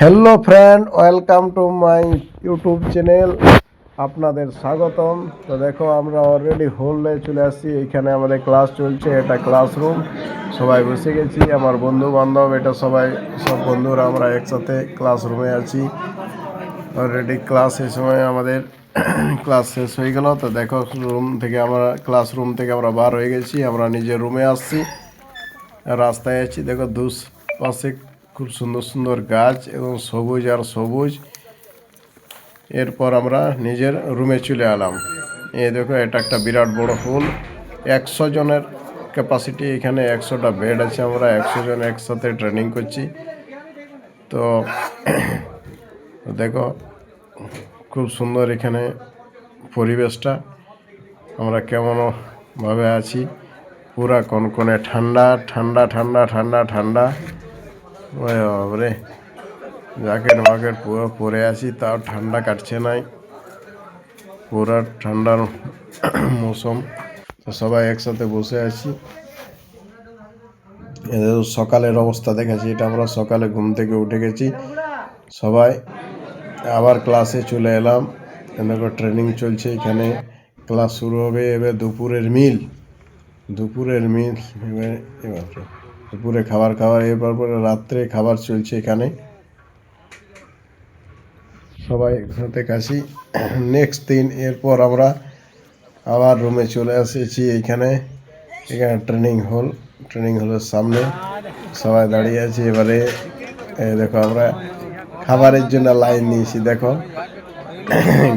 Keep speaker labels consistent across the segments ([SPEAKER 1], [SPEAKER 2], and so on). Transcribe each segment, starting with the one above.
[SPEAKER 1] Hello friend welcome to my YouTube channel আপনাদের স্বাগতম। তো দেখো, আমরা অলরেডি হলে চলে আসছি। এখানে আমাদের ক্লাস চলছে। এটা ক্লাসরুম সবাই বসে গেছি। আমার বন্ধু বান্ধব এটা সবাই, সব বন্ধুরা আমরা একসাথে ক্লাসরুমে আছি। অলরেডি ক্লাস এই সময় আমাদের ক্লাস শেষ হয়ে গেল। তো দেখো রুম থেকে আমরা ক্লাসরুম থেকে আমরা বার হয়ে গেছি। আমরা নিজের রুমে আসছি। রাস্তায় আছি। দেখো দুস পাশে খুব সুন্দর সুন্দর গাছ এবং সবুজ আর সবুজ। এরপর আমরা নিজের রুমে চলে এলাম। এ দেখো, এটা একটা বিরাট বড় হল একশো জনের ক্যাপাসিটি এখানে একশোটা বেড আছে আমরা, একশো জন একসাথে ট্রেনিং করছি। তো দেখো, খুব সুন্দর এখানে পরিবেশটা। আমরা কেমন ভাবে আছি। পুরা কনকনে ঠান্ডা ঠান্ডা ঠান্ডা ঠান্ডা ঠান্ডা। বাবরে জ্যাকেট মাকেট পুরো পরে আছি, তাও ঠান্ডা কাটছে নাই। পুরো ঠান্ডার মৌসুম। সবাই একসাথে বসে আছি। এদের সকালের অবস্থা দেখেছি, এটা আমরা সকালে ঘুম থেকে উঠে গেছি। সবাই আবার ক্লাসে চলে এলাম। দেখো ট্রেনিং চলছে এখানে। ক্লাস শুরু হবে এবার দুপুরের মিল দুপুরের মিল এবার এবার দুপুরে খাবার খাওয়ার, এরপর পরে রাত্রে খাবার চলছে এখানে। সবাই একসাথে কাশি। নেক্সট দিন এরপর আমরা আবার রুমে চলে এসেছি এইখানে এখানে ট্রেনিং হল ট্রেনিং হলের সামনে সবাই দাঁড়িয়ে আছি এবারে। দেখো আমরা খাবারের জন্য লাইন নিয়েছি, দেখো।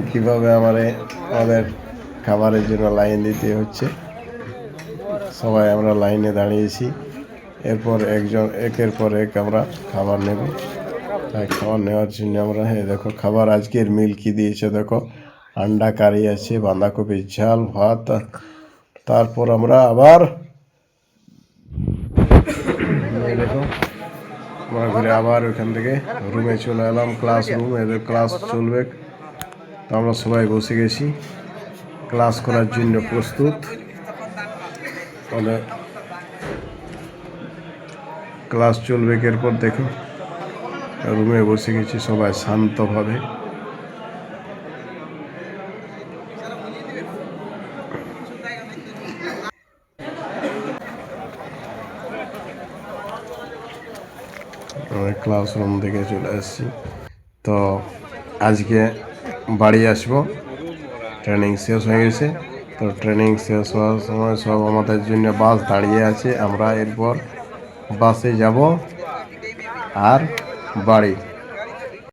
[SPEAKER 1] কীভাবে আমারে, আমাদের খাবারের জন্য লাইন দিতে হচ্ছে। সবাই আমরা লাইনে দাঁড়িয়েছি। এরপর একজন, একের পর এক আমরা খাবার নেব। তাই খাবার নেওয়ার জন্য আমরা হ্যাঁ দেখো খাবার আজকের মিল কি দিয়েছে দেখো। আন্ডা, কারি আছে বাঁধাকপির ঝাল, ভাত। তারপর আমরা আবার দেখো আমরা ঘুরে আবার ওইখান থেকে রুমে চলে এলাম, ক্লাস রুম এদের ক্লাস চলবে। তো আমরা সবাই বসে গেছি। ক্লাস করার জন্য প্রস্তুত। মানে ক্লাস চলবে এরপর দেখো। রুমে বসে গেছি সবাই শান্তভাবে। ক্লাসরুম থেকে চলে এসেছি তো আজকে বাড়ি আসব। ট্রেনিং শেষ হয়ে গেছে। তো ট্রেনিং শেষ হওয়ার সময় সব আমাদের জন্য বাস দাঁড়িয়ে আছে। আমরা এরপর বাসে যাব আর বাড়ি।